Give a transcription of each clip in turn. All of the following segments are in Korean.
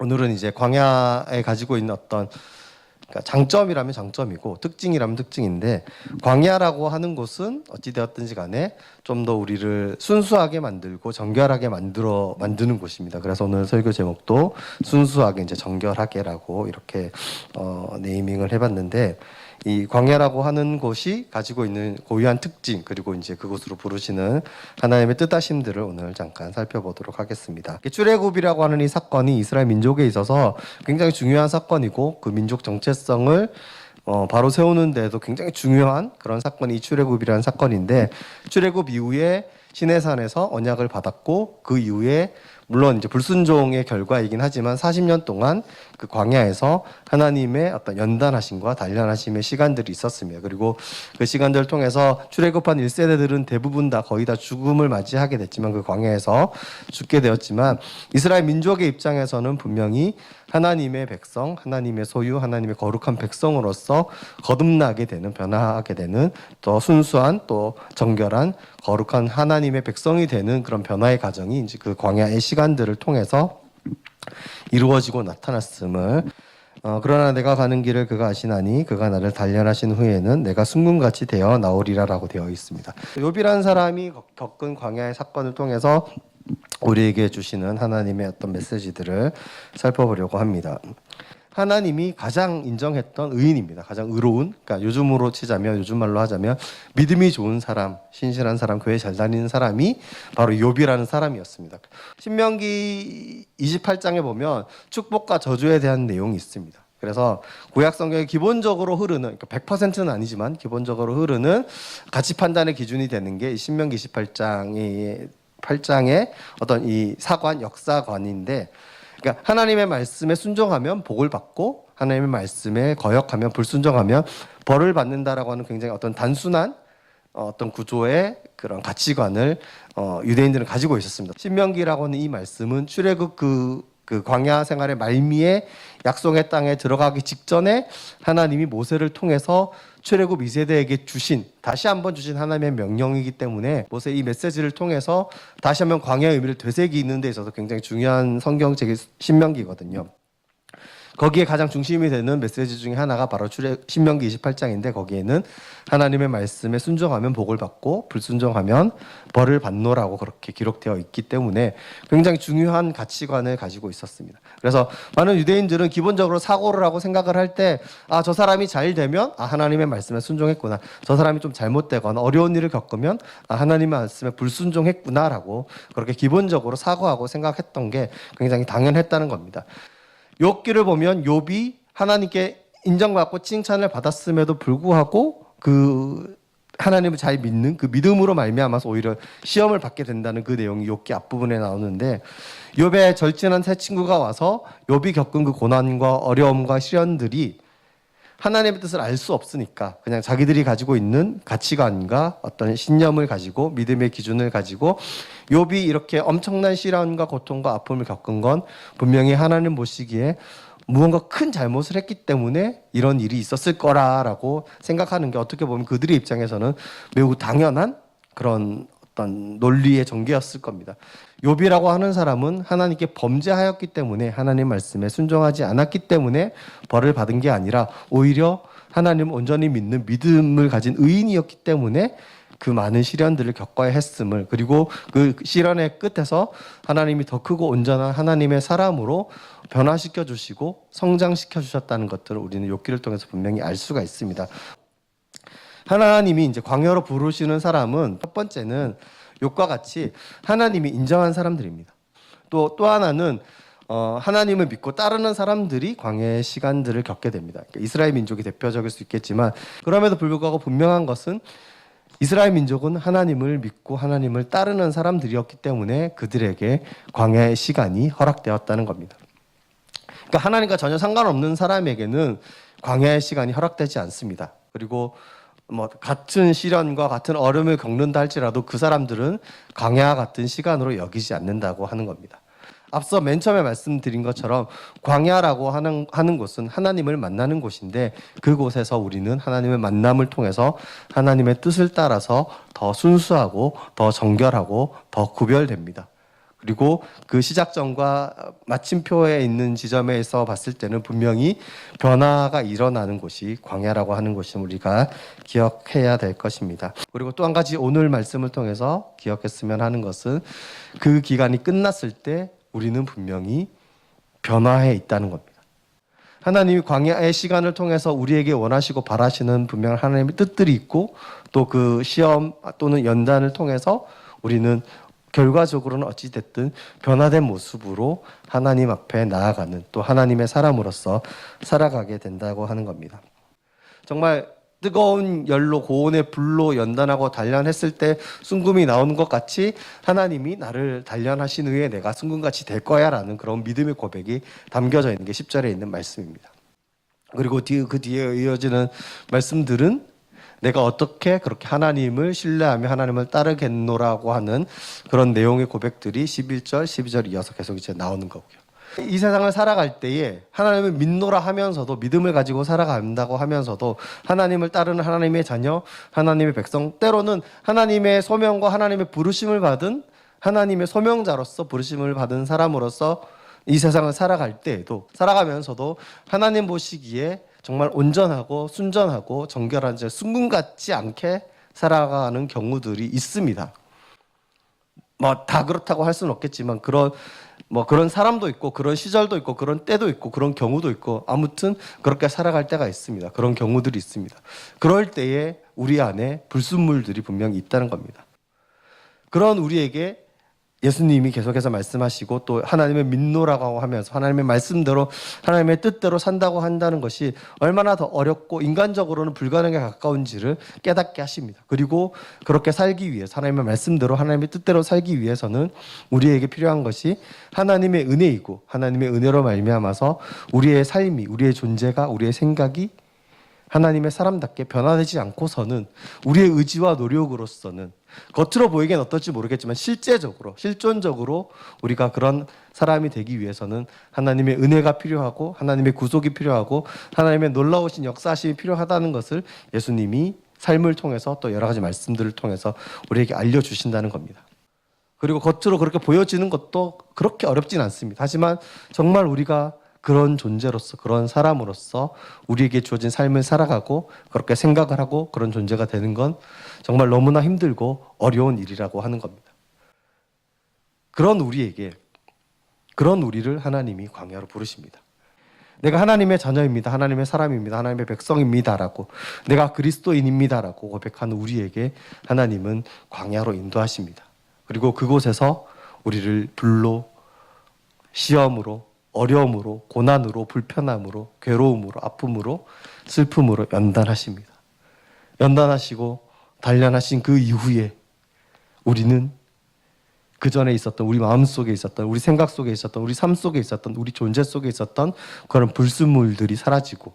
오늘은 이제 광야에 가지고 있는 어떤 그러니까 장점이라면 장점이고 특징이라면 특징인데 광야라고 하는 곳은 어찌 되었든지 간에 좀 더 우리를 순수하게 만들고 정결하게 만들어 만드는 곳입니다. 그래서 오늘 설교 제목도 순수하게 이제 정결하게라고 이렇게 어, 네이밍을 해봤는데 이 광야라고 하는 곳이 가지고 있는 고유한 특징 그리고 이제 그곳으로 부르시는 하나님의 뜻하심들을 오늘 잠깐 살펴보도록 하겠습니다. 출애굽이라고 하는 이 사건이 이스라엘 민족에 있어서 굉장히 중요한 사건이고 그 민족 정체성을 어, 바로 세우는 데도 굉장히 중요한 그런 사건이 이 출애굽이라는 사건인데 출애굽 이후에 시내산에서 언약을 받았고 그 이후에 물론 이제 불순종의 결과이긴 하지만 40년 동안 그 광야에서 하나님의 어떤 연단하심과 단련하심의 시간들이 있었습니다. 그리고 그 시간들을 통해서 출애굽한 1세대들은 대부분 다 거의 다 죽음을 맞이하게 됐지만 그 광야에서 죽게 되었지만 이스라엘 민족의 입장에서는 분명히 하나님의 백성, 하나님의 소유, 하나님의 거룩한 백성으로서 거듭나게 되는 변화하게 되는 더 순수한 또 정결한 거룩한 하나님의 백성이 되는 그런 변화의 과정이 이제 그 광야의 시간들을 통해서 이루어지고 나타났음을 어, 그러나 내가 가는 길을 그가 아시나니 그가 나를 단련하신 후에는 내가 순금같이 되어 나오리라라고 되어 있습니다. 욥이라는 사람이 겪- 겪은 광야의 사건을 통해서 우리에게 주시는 하나님의 어떤 메시지들을 살펴보려고 합니다. 하나님이 가장 인정했던 의인입니다. 가장 의로운, 그러니까 요즘으로 치자면 요즘 말로 하자면 믿음이 좋은 사람, 신실한 사람, 교회 잘 다니는 사람이 바로 욥이라는 사람이었습니다. 신명기 28장에 보면 축복과 저주에 대한 내용이 있습니다. 그래서 구약 성경에 기본적으로 흐르는 그러니까 100%는 아니지만 기본적으로 흐르는 가치 판단의 기준이 되는 게 신명기 28장의 8장의 어떤 이 사관 역사관인데 그러니까 하나님의 말씀에 순종하면 복을 받고 하나님의 말씀에 거역하면 불순종하면 벌을 받는다라고 하는 굉장히 어떤 단순한 어, 어떤 구조의 그런 가치관을 어, 유대인들은 가지고 있었습니다. 신명기라고 하는 이 말씀은 출애굽 그, 그 광야 생활의 말미에 약속의 땅에 들어가기 직전에 하나님이 모세를 통해서 출애굽 2세대에게 주신 다시 한번 주신 하나님의 명령이기 때문에 모세 이 메시지를 통해서 다시 한번 광야의 의미를 되새기는 데 있어서 굉장히 중요한 성경책이 신명기거든요. 거기에 가장 중심이 되는 메시지 중에 하나가 바로 출애 신명기 28장인데 거기에는 하나님의 말씀에 순종하면 복을 받고 불순종하면 벌을 받노라고 그렇게 기록되어 있기 때문에 굉장히 중요한 가치관을 가지고 있었습니다. 그래서 많은 유대인들은 기본적으로 사고를 하고 생각을 할 때 아 저 사람이 잘 되면 아 하나님의 말씀에 순종했구나. 저 사람이 좀 잘못되거나 어려운 일을 겪으면 아 하나님의 말씀에 불순종했구나라고 그렇게 기본적으로 사고하고 생각했던 게 굉장히 당연했다는 겁니다. 욥기를 보면 욥이 하나님께 인정받고 칭찬을 받았음에도 불구하고 그 하나님을 잘 믿는 그 믿음으로 말미암아서 오히려 시험을 받게 된다는 그 내용이 욥기 앞부분에 나오는데 욥의 절친한 새 친구가 와서 욥이 겪은 그 고난과 어려움과 시련들이 하나님의 뜻을 알 수 없으니까 그냥 자기들이 가지고 있는 가치관과 어떤 신념을 가지고 믿음의 기준을 가지고 욥이 이렇게 엄청난 시련과 고통과 아픔을 겪은 건 분명히 하나님 보시기에 무언가 큰 잘못을 했기 때문에 이런 일이 있었을 거라라고 생각하는 게 어떻게 보면 그들의 입장에서는 매우 당연한 그런 어떤 논리의 전개였을 겁니다. 욥이라고 하는 사람은 하나님께 범죄하였기 때문에 하나님 말씀에 순종하지 않았기 때문에 벌을 받은 게 아니라 오히려 하나님 온전히 믿는 믿음을 가진 의인이었기 때문에 그 많은 시련들을 겪어야 했음을 그리고 그 시련의 끝에서 하나님이 더 크고 온전한 하나님의 사람으로 변화시켜 주시고 성장시켜 주셨다는 것들을 우리는 욥기를 통해서 분명히 알 수가 있습니다. 하나님이 이제 광야로 부르시는 사람은 첫 번째는 욕과 같이 하나님이 인정한 사람들입니다. 또 또 하나는 어, 하나님을 믿고 따르는 사람들이 광야의 시간들을 겪게 됩니다. 그러니까 이스라엘 민족이 대표적일 수 있겠지만 그럼에도 불구하고 분명한 것은 이스라엘 민족은 하나님을 믿고 하나님을 따르는 사람들이었기 때문에 그들에게 광야의 시간이 허락되었다는 겁니다. 그러니까 하나님과 전혀 상관없는 사람에게는 광야의 시간이 허락되지 않습니다. 그리고 뭐 같은 시련과 같은 어려움을 겪는다 할지라도 그 사람들은 광야 같은 시간으로 여기지 않는다고 하는 겁니다. 앞서 맨 처음에 말씀드린 것처럼 광야라고 하는, 하는 곳은 하나님을 만나는 곳인데 그곳에서 우리는 하나님의 만남을 통해서 하나님의 뜻을 따라서 더 순수하고 더 정결하고 더 구별됩니다. 그리고 그 시작점과 마침표에 있는 지점에서 봤을 때는 분명히 변화가 일어나는 곳이 광야라고 하는 것을 우리가 기억해야 될 것입니다. 그리고 또 한 가지 오늘 말씀을 통해서 기억했으면 하는 것은 그 기간이 끝났을 때 우리는 분명히 변화해 있다는 겁니다. 하나님이 광야의 시간을 통해서 우리에게 원하시고 바라시는 분명 하나님의 뜻들이 있고 또 그 시험 또는 연단을 통해서 우리는 결과적으로는 어찌 됐든 변화된 모습으로 하나님 앞에 나아가는 또 하나님의 사람으로서 살아가게 된다고 하는 겁니다. 정말 뜨거운 열로 고온의 불로 연단하고 단련했을 때 순금이 나오는 것 같이 하나님이 나를 단련하신 후에 내가 순금같이 될 거야 라는 그런 믿음의 고백이 담겨져 있는 게 10절에 있는 말씀입니다. 그리고 뒤, 그 뒤에 이어지는 말씀들은 내가 어떻게 그렇게 하나님을 신뢰하며 하나님을 따르겠노라고 하는 그런 내용의 고백들이 11절, 12절 이어서 계속 이제 나오는 거고요. 이 세상을 살아갈 때에 하나님을 믿노라 하면서도 믿음을 가지고 살아간다고 하면서도 하나님을 따르는 하나님의 자녀, 하나님의 백성, 때로는 하나님의 소명과 하나님의 부르심을 받은 하나님의 소명자로서 부르심을 받은 사람으로서 이 세상을 살아갈 때에도 살아가면서도 하나님 보시기에 정말 온전하고 순전하고 정결한 제 순금 같지 않게 살아가는 경우들이 있습니다. 뭐 다 그렇다고 할 수는 없겠지만 그런 뭐 그런 사람도 있고 그런 시절도 있고 그런 때도 있고 그런 경우도 있고 아무튼 그렇게 살아갈 때가 있습니다. 그런 경우들이 있습니다. 그럴 때에 우리 안에 불순물들이 분명히 있다는 겁니다. 그런 우리에게 예수님이 계속해서 말씀하시고 또 하나님의 민노라고 하면서 하나님의 말씀대로 하나님의 뜻대로 산다고 한다는 것이 얼마나 더 어렵고 인간적으로는 불가능에 가까운지를 깨닫게 하십니다. 그리고 그렇게 살기 위해 하나님의 말씀대로 하나님의 뜻대로 살기 위해서는 우리에게 필요한 것이 하나님의 은혜이고 하나님의 은혜로 말미암아서 우리의 삶이 우리의 존재가 우리의 생각이 하나님의 사람답게 변화되지 않고서는 우리의 의지와 노력으로서는 겉으로 보이기엔 어떨지 모르겠지만 실제적으로 실존적으로 우리가 그런 사람이 되기 위해서는 하나님의 은혜가 필요하고 하나님의 구속이 필요하고 하나님의 놀라우신 역사하심이 필요하다는 것을 예수님이 삶을 통해서 또 여러 가지 말씀들을 통해서 우리에게 알려 주신다는 겁니다. 그리고 겉으로 그렇게 보여지는 것도 그렇게 어렵진 않습니다. 하지만 정말 우리가 그런 존재로서 그런 사람으로서 우리에게 주어진 삶을 살아가고 그렇게 생각을 하고 그런 존재가 되는 건 정말 너무나 힘들고 어려운 일이라고 하는 겁니다. 그런 우리에게 그런 우리를 하나님이 광야로 부르십니다. 내가 하나님의 자녀입니다. 하나님의 사람입니다. 하나님의 백성입니다라고 내가 그리스도인입니다라고 고백하는 우리에게 하나님은 광야로 인도하십니다. 그리고 그곳에서 우리를 불로 시험으로 어려움으로 고난으로 불편함으로 괴로움으로 아픔으로 슬픔으로 연단하십니다. 연단하시고 단련하신 그 이후에 우리는 그 전에 있었던 우리 마음 속에 있었던 우리 생각 속에 있었던 우리 삶 속에 있었던 우리 존재 속에 있었던 그런 불순물들이 사라지고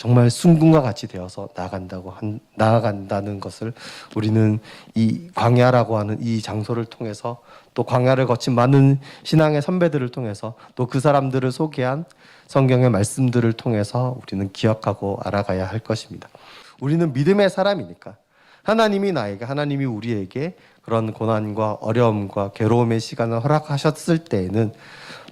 정말 순금과 같이 되어서 나아간다고 한, 나아간다는 것을 우리는 이 광야라고 하는 이 장소를 통해서 또 광야를 거친 많은 신앙의 선배들을 통해서 또 그 사람들을 소개한 성경의 말씀들을 통해서 우리는 기억하고 알아가야 할 것입니다. 우리는 믿음의 사람이니까 하나님이 나에게 하나님이 우리에게 그런 고난과 어려움과 괴로움의 시간을 허락하셨을 때에는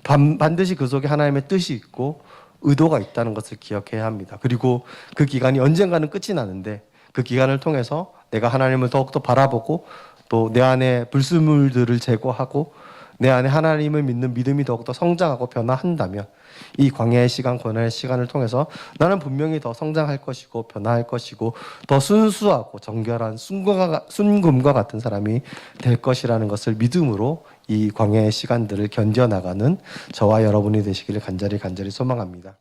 반, 반드시 그 속에 하나님의 뜻이 있고 의도가 있다는 것을 기억해야 합니다. 그리고 그 기간이 언젠가는 끝이 나는데 그 기간을 통해서 내가 하나님을 더욱더 바라보고 또 내 안에 불순물들을 제거하고 내 안에 하나님을 믿는 믿음이 더욱더 성장하고 변화한다면 이 광야의 시간, 고난의 시간을 통해서 나는 분명히 더 성장할 것이고 변화할 것이고 더 순수하고 정결한 순금과 같은 사람이 될 것이라는 것을 믿음으로 이 광야의 시간들을 견뎌 나가는 저와 여러분이 되시기를 간절히 간절히 소망합니다.